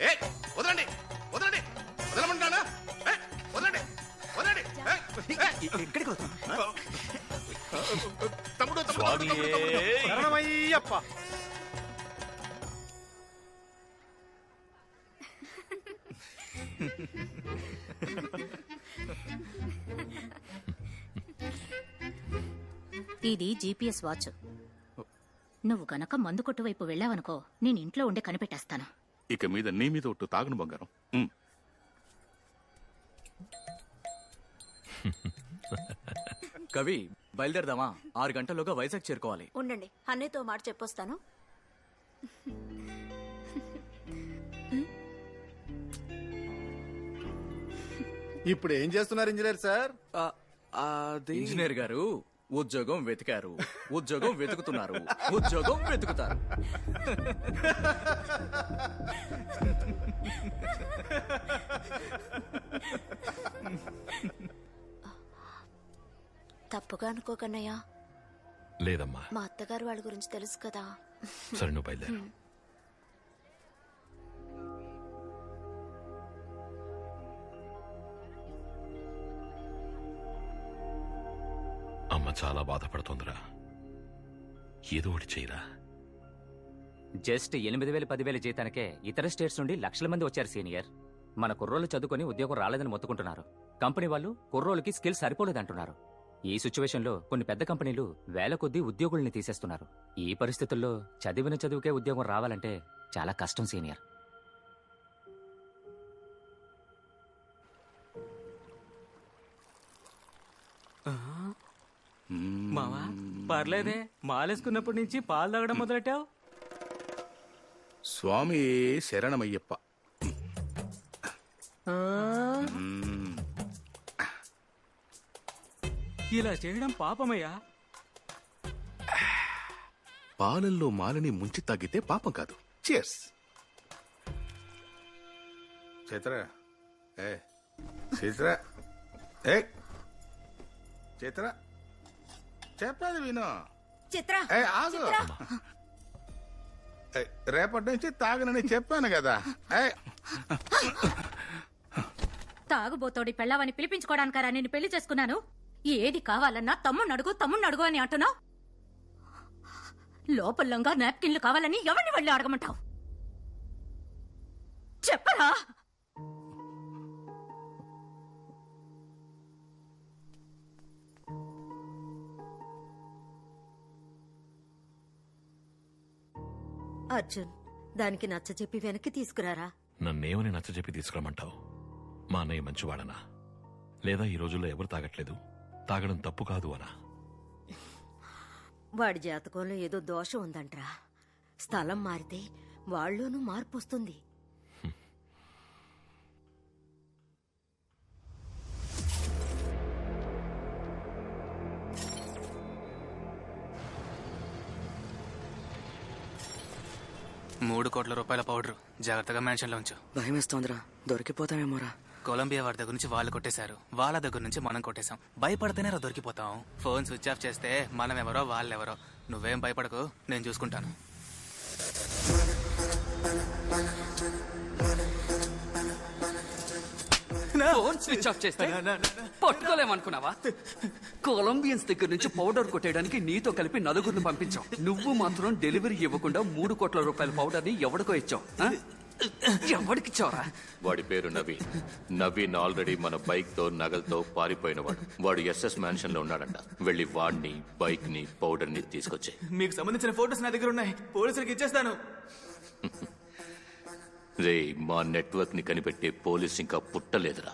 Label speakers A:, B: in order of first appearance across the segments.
A: ఏ వదలండి వదలండి. వదలమంటానా? ఏ, వదలండి వదలండి. ఏ, ఏ,
B: ఎక్కడికి పోతాం
A: తమ్ముడు తమ్ముడు, తమ్ముడు తమ్ముడు, తమ్ముడు.
C: శరణమయ్యప్ప.
D: ఇది జీపీఎస్ వాచ్. నువ్వు గనక మందు కొట్టు వైపు వెళ్ళావనుకో నేను ఇంట్లో ఉండి కనిపెట్టేస్తాను.
A: ఇక మీద నీ మీద ఒట్టు తాగను బంగారం. ఉమ్.
B: కవి బయలుదేరదామా? ఆరు గంటల్లోగా వైజాగ్ చేరుకోవాలి.
E: ఉండండి అన్నయ్యతో మాట చెప్పొస్తాను.
C: ఇప్పుడు ఏం చేస్తున్నారు ఇంజనీర్ సార్?
B: ఇంజనీర్ గారు ఉద్యోగం వెతికారు. ఉద్యోగం వెతుకుతున్నారు. ఉద్యోగం వెతుకుతారు.
E: తప్పుగా అనుకోకన్నయ్య.
F: లేదమ్మా.
E: మా అత్తగారు వాళ్ళ గురించి తెలుసు కదా.
F: సరే నువ్వు బయలుదేరు. అమ్మ చాలా బాధపడుతోందిరా. ఏదో ఒకటి చేయరా.
G: జస్ట్ ఎనిమిది వేల పదివేల జీతానికే ఇతర స్టేట్స్ నుండి లక్షల మంది వచ్చారు సీనియర్. మన కుర్రోళ్ళు చదువుకొని ఉద్యోగం రాలేదని మొత్తుకుంటున్నారు. కంపెనీ వాళ్ళు కుర్రోళ్ళకి స్కిల్ సరిపోలేదంటున్నారు. ఈ సిచ్యువేషన్లో కొన్ని పెద్ద కంపెనీలు వేల కొద్దీ ఉద్యోగుల్ని తీసేస్తున్నారు. ఈ పరిస్థితుల్లో చదివిన చదువుకే ఉద్యోగం రావాలంటే చాలా కష్టం సీనియర్.
B: మావా పర్లేదే. మాలేసుకున్నప్పటి నుంచి పాలు తాగడం మొదలెట్టావు?
A: స్వామి శరణమయ్యప్ప.
B: ఇలా చేయడం పాపమయ్యా?
A: పాలల్లో మాలని ముంచి తాగితే పాపం కాదు. చేర్స్ చిత్ర ఏ చిత్ర ఏ చిత్ర చెప్పేది విను.
E: చిత్ర
A: ఏ ఆగు. రేపటి నుంచి తాగనని చెప్పాను కదా.
D: తాగుబోతోడి పెళ్ళావని పిలిపించుకోవడానికరా నేను పెళ్ళి చేసుకున్నాను. ఏది కావాలన్నా తమ్ముణ్ణి అడుగు తమ్ముణ్ణి అడుగు అని అంటున్నావు. లోపలంగా నాప్కిన్లు కావాలని ఎవరిని వెళ్ళి అడగమంటావు? చెప్పరా?
E: అర్జున్ దానికి నచ్చ చెప్పి వెనక్కి తీసుకురారా?
F: నన్నేమని నచ్చజెప్పి తీసుకురమ్మంటావు? మా అన్నయ్య మంచివాడనా? లేదా ఈ రోజుల్లో ఎవరు తాగట్లేదు? తాగడం తప్పు కాదు అనా?
E: వాడి జాతకంలో ఏదో దోషం ఉందంట్రా. స్థలం మారితే వాళ్ళలోనూ మార్పు వస్తుంది.
H: మూడు కోట్ల రూపాయల పౌడర్. జాగ్రత్తగా మెన్షన్లో ఉంచు.
I: భయమేస్తోందిరా. దొరికిపోతామేమోరా.
H: కొలంబియా వారి దగ్గర నుంచి వాళ్ళు కొట్టేశారు. వాళ్ళ దగ్గర నుంచి మనం కొట్టేశాం. భయపడితేనే రా దొరికిపోతాం. ఫోన్ స్విచ్ ఆఫ్ చేస్తే మనం ఎవరో వాళ్ళెవరో. నువ్వేం భయపడకు నేను చూసుకుంటాను.
I: ఫోన్ స్విచ్ ఆఫ్ చేస్తే పట్టుకోలేమనుకున్నావా? కొలంబియన్స్ దగ్గర నుంచి పౌడర్ కొట్టేయడానికి నీతో కలిపి నలుగురిని పంపించాం నువ్వు మాత్రం డెలివరీ ఇవ్వకుండా మూడు కోట్ల రూపాయల పౌడర్ని ఎవడికో ఇచ్చావు? ఎవడికి ఇచ్చావురా?
J: వాడి పేరు నవీన్. నవీన్ ఆల్రెడీ మన బైక్తో నగలతో పారిపోయినవాడు. వాడు ఎస్ఎస్ మ్యాన్షన్లో ఉన్నాడంట. వెళ్ళి వాడిని బైక్ని పౌడర్ని తీసుకొచ్చే
B: మీకు సంబంధించిన ఫోటోస్ నా దగ్గర ఉన్నాయి. పోలీసులకు ఇచ్చేస్తాను.
J: రే మా నెట్వర్క్ని కనిపెట్టే పోలీస్ ఇంకా పుట్టలేదురా.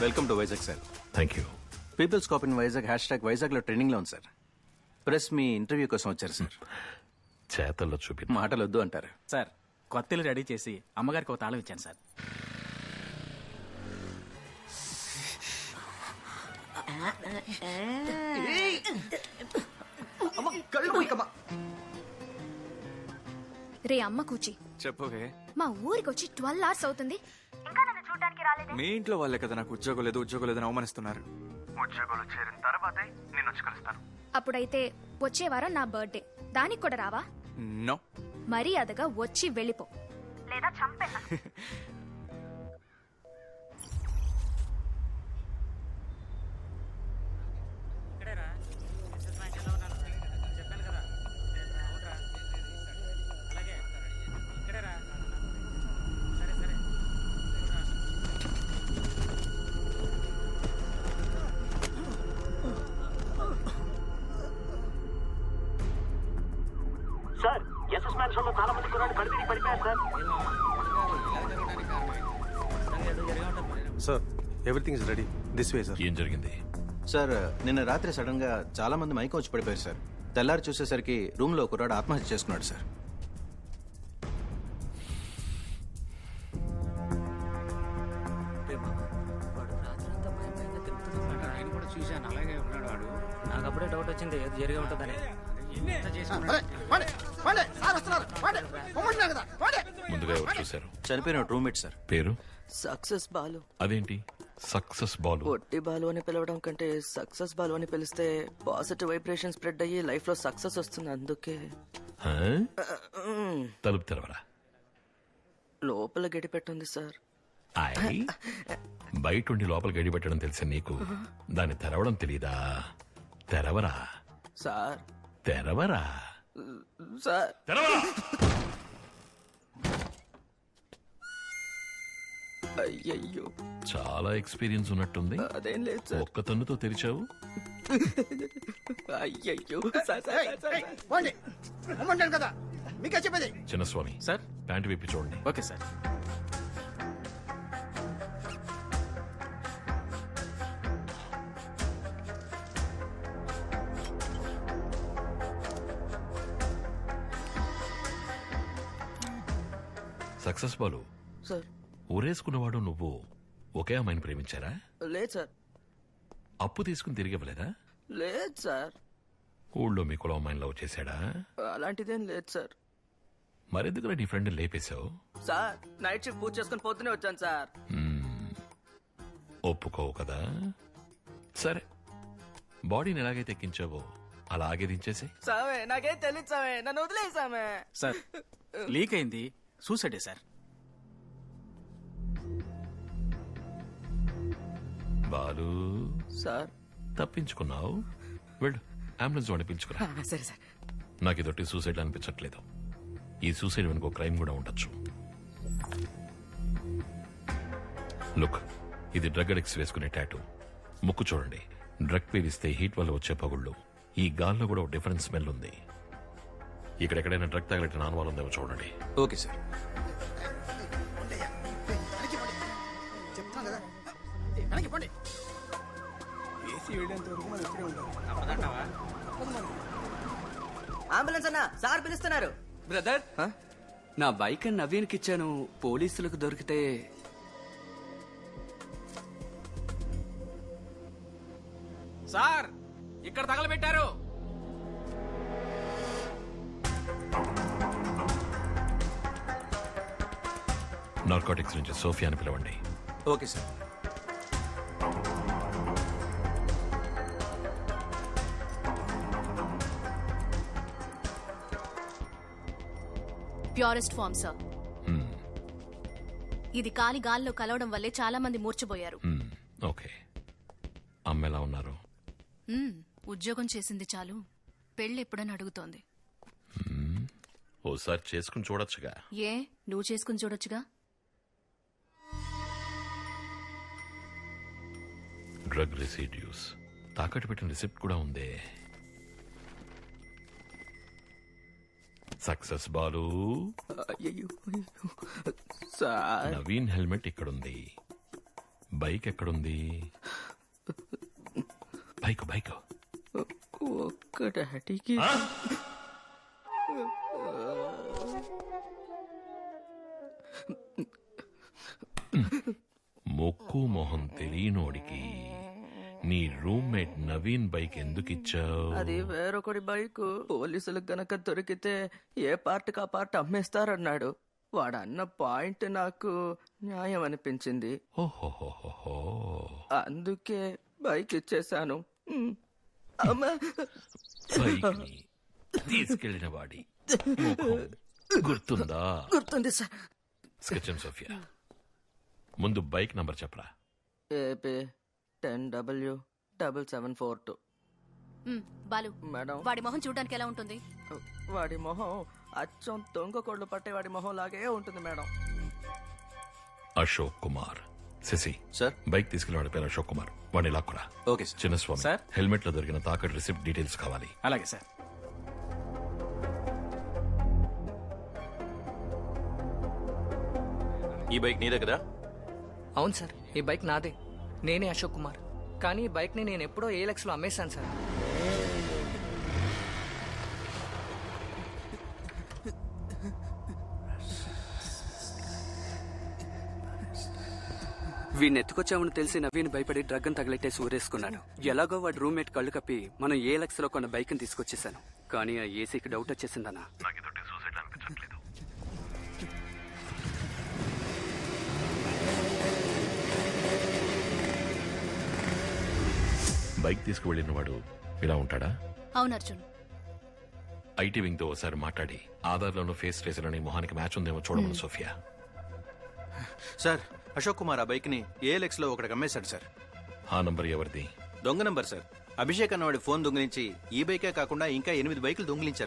K: Welcome to Vizag sir.
F: Thank you
K: people's cop in Vizag hashtag వైజాగ్లో ట్రెండింగ్లో ఉంది సార్. ప్రెస్ మీ ఇంటర్వ్యూ కోసం వచ్చారు సార్.
F: చేతల్లో చూపి
K: మాటలు వద్దు అంటారు.
L: సార్ కొత్త ఇల్లు రెడీ చేసి అమ్మగారికి ఒక తాళం ఇచ్చాను సార్.
M: రే అమ్మ కూచి.
N: చెప్పవే
M: మా ఊరికి వచ్చి ట్వెల్వ్ అవర్స్ అవుతుంది.
N: మీ ఇంట్లో వాళ్ళే కదా నాకు ఉద్యోగం లేదు ఉద్యోగం లేదని అవమానిస్తున్నారు. ఉద్యోగంలో చేరిన తర్వాతే నేను వచ్చి కలుస్తాను.
M: అప్పుడైతే వచ్చే వారం నా బర్త్డే. దానికి కూడా రావా?
N: నో.
M: మర్యాదగా వచ్చి వెళ్ళిపో. లేదా చంపేస్తా
O: ఎస్ఎస్ మ్యాన్షన్లో చాలా మంది కుర్రాడు కడిపిడి పడిపోయారు sir.
K: Sir everything is ready this way sir
F: ఏం జరిగింది?
K: సార్ నిన్న రాత్రి సడన్గా చాలా మంది మైకం వచ్చి పడిపోయారు సార్. తెల్లారి చూసేసరికి రూమ్లో కుర్రాడు ఆత్మహత్య చేసుకున్నాడు సార్.
B: చూశాను అలాగే ఉన్నాడు వాడు. నాకు అప్పుడే డౌట్ వచ్చింది ఏదో జరిగి ఉంటుందని
F: ముందుగా ఎవరు చూశారు?
K: చనిపోయిన రూమ్మేట్ సార్.
F: పేరు?
P: సక్సెస్ బాలు.
F: అదేంటి? Success ball.
P: పొట్టి బాలు అని పిలవడం కంటే సక్సెస్ బాలు అని పిలిస్తే పాజిటివ్ వైబ్రేషన్ స్ప్రెడ్ అయ్యి లైఫ్లో సక్సెస్ వస్తుంది అందుకే.
F: తలుపు తెరవరా?
P: లోపల గడి పెట్టుంది సార్.
F: ఐ బయట ఉండి లోపల గడి పెట్టడం తెలిసి నీకు. దాన్ని తెరవడం తెలీదా? తెరవరా?
P: సార్.
F: తెరవరా?
P: సార్. అయ్యయ్యో.
F: చాలా ఎక్స్పీరియన్స్ ఉన్నట్టుంది.
P: అదేం లేదు సార్.
F: ఒక్క తన్నుతో తెరిచావు?
P: అయ్యయ్యో. Sir, sir, sir, sir.
C: పోండి. పొమ్మంటాను కదా. మీకే చెప్పేది.
F: చిన్నస్వామి
L: సార్
F: ప్యాంటు విప్పి చూడండి.
L: Okay sir.
F: Success Balu
P: sir.
F: ఊరేసుకున్నవాడు నువ్వు ఒకే అమ్మాయిని ప్రేమించారా?
P: లేదు సార్.
F: అప్పు తీసుకుని తిరిగి ఇవ్వలేదా?
P: లేదు సార్.
F: ఊళ్ళో మీ కులం అమ్మాయిని లవ్ చేశాడా?
P: అలాంటిదేం లేదు సార్.
F: మరెందుకు నీ ఫ్రెండ్ లేపేశావు?
P: సార్ నైట్ షిఫ్ట్ పూజ చేసుకుని పొద్దునే వచ్చాను సార్.
F: ఒప్పుకోవు కదా? సరే. బాడీని ఎలాగైతే ఎక్కించావో అలాగే దించేసి
P: సామే నాకేం తెలియదు సామే. నన్ను వదిలేసామే
L: సార్ లీక్ అయింది. సూసైడే సార్.
F: బాలు.
P: సార్.
F: తప్పించుకున్నావు? వెళ్ళు అంబులెన్స్ వాడిని పిలుచుకురా.
P: సరే సార్.
F: నాకు ఇదొట్టి సూసైడ్ అనిపించట్లేదు. ఈ సూసైడ్ వెనుక క్రైమ్ కూడా ఉండొచ్చు. లుక్ ఇది డ్రగ్ అడిక్స్ వేసుకునే టాటూ. ముక్కు చూడండి డ్రగ్ పీలిస్తే హీట్ వల్ల వచ్చే పగుళ్ళు. ఈ గాల్లో కూడా ఒక డిఫరెంట్ స్మెల్ ఉంది. ఇక్కడెక్కడైనా డ్రగ్ తగలటి నానవాలు ఉందేమో చూడండి.
K: Okay sir.
C: చెప్తున్నాను కదా వెనక్కి పోండి
P: అంబులెన్స్ అన్న సార్ పిలుస్తున్నారు.
I: బ్రదర్ నా బైక్ నవీన్కి ఇచ్చాను పోలీసులకు దొరికితే
L: సార్ ఇక్కడ తగలబెట్టారు.
F: నార్కోటిక్స్ నుంచి సోఫియా అని పిలవండి.
K: Okay sir.
M: Purest form sir. ఇది కాలి గాల్లో కలవడం వల్లే చాలా మంది మూర్చపోయారు.
F: ఓకే. అమ్మ ఎలా ఉన్నారు
M: ఉద్యోగం చేసింది చాలు. పెళ్ళి ఎప్పుడని అడుగుతోంది.
F: ఓసారి చేసుకుని చూడొచ్చుగా.
M: ఏ? నువ్వు చేసుకుని చూడొచ్చుగా?
F: Drug residues. తాకట్టు పెట్టిన రిసిప్ట్ కూడా ఉందే. Success Balu.
P: Sir.
F: Naveen helmet ఇక్కడుంది. బైక్ ఎక్కడుంది? Bike bike.
P: ఒక్క డాడీకి
F: ముక్కు మొహం తెలియనోడికి నీ రూమ్మేట్ నవీన్ బైక్ ఎందుకు ఇచ్చావు
P: అది వేరొకటి బైక్. పోలీసులకు గనక దొరికితే ఏ పార్ట్కి ఆ పార్ట్ అమ్మేస్తారన్నాడు. వాడు అన్న పాయింట్ నాకు న్యాయం అనిపించింది
F: ఓహోహోహో
P: అందుకే బైక్ ఇచ్చేశాను
F: తీసుకెళ్ళిన వాడి ముఖం గుర్తుందా?
P: గుర్తుంది సార్.
F: స్కెచన్ సోఫియా. ముందు బైక్ నంబర్ చెప్పరా?
P: AP. Ten W double seven four two.
M: Um, Balu
P: madam.
M: వాడి మొహం చూడడానికి ఎలా ఉంటుంది?
P: వాడి మొహం అచ్చం దొంగ కోళ్ళు పట్టే వాడి మొహం లాగే ఉంటుంది madam.
F: Ashok Kumar. Shashi
K: sir?
F: Bike తీసుకెళ్ళిన వాడి పేరు అశోక్ కుమార్. వాడిని లాక్కురా
K: ఓకే సార్.
F: చిన్నస్వామి
L: సార్.
F: హెల్మెట్లో దొరికిన తాకట్టు రిసిప్ట్ డీటెయిల్స్ కావాలి.
L: అలాగే సార్.
K: ఈ బైక్ నీదే కదా?
Q: అవును సార్. ఈ బైక్ నాదే. నేనే అశోక్ కుమార్. కానీ ఈ బైక్ని నేను ఎప్పుడో ఏలెక్స్లో అమ్మేశాను సార్.
I: వీడిని ఎత్తుకొచ్చామని తెలిసి నవీన్ భయపడి డ్రగ్ అని తగిలెట్టేసి ఊరేసుకున్నాడు. ఎలాగో వాడి రూమ్మేట్ కళ్ళు కప్పి మనం ఏ లక్ష లో కొన్న బైక్ తీసుకొచ్చేసాను కానీ ఆ ఏసీకి డౌట్ వచ్చేసిందన్నా.
F: బైక్ తీసుకువెళ్ళిన వాడు ఇలా ఉంటాడా?
M: అవును అర్జున్.
F: ఐటీ వింగ్తో ఒకసారి మాట్లాడి ఆధార్లోనూ ఫేస్ ట్రేసర్లోని మొహానికి మ్యాచ్ ఉందేమో చూడమను సోఫియా.
K: సార్ అశోక్ కుమార్ ఆ బైక్ని ఏఎల్ఎక్స్లో ఒకటికి అమ్మేశాడు సార్.
F: ఆ నంబర్ ఎవరిది?
K: దొంగ నంబర్ సార్. అభిషేక్ అన్నవాడి ఫోన్ దొంగిలించి ఈ బైకే కాకుండా ఇంకా ఎనిమిది బైకులు దొంగిలించారు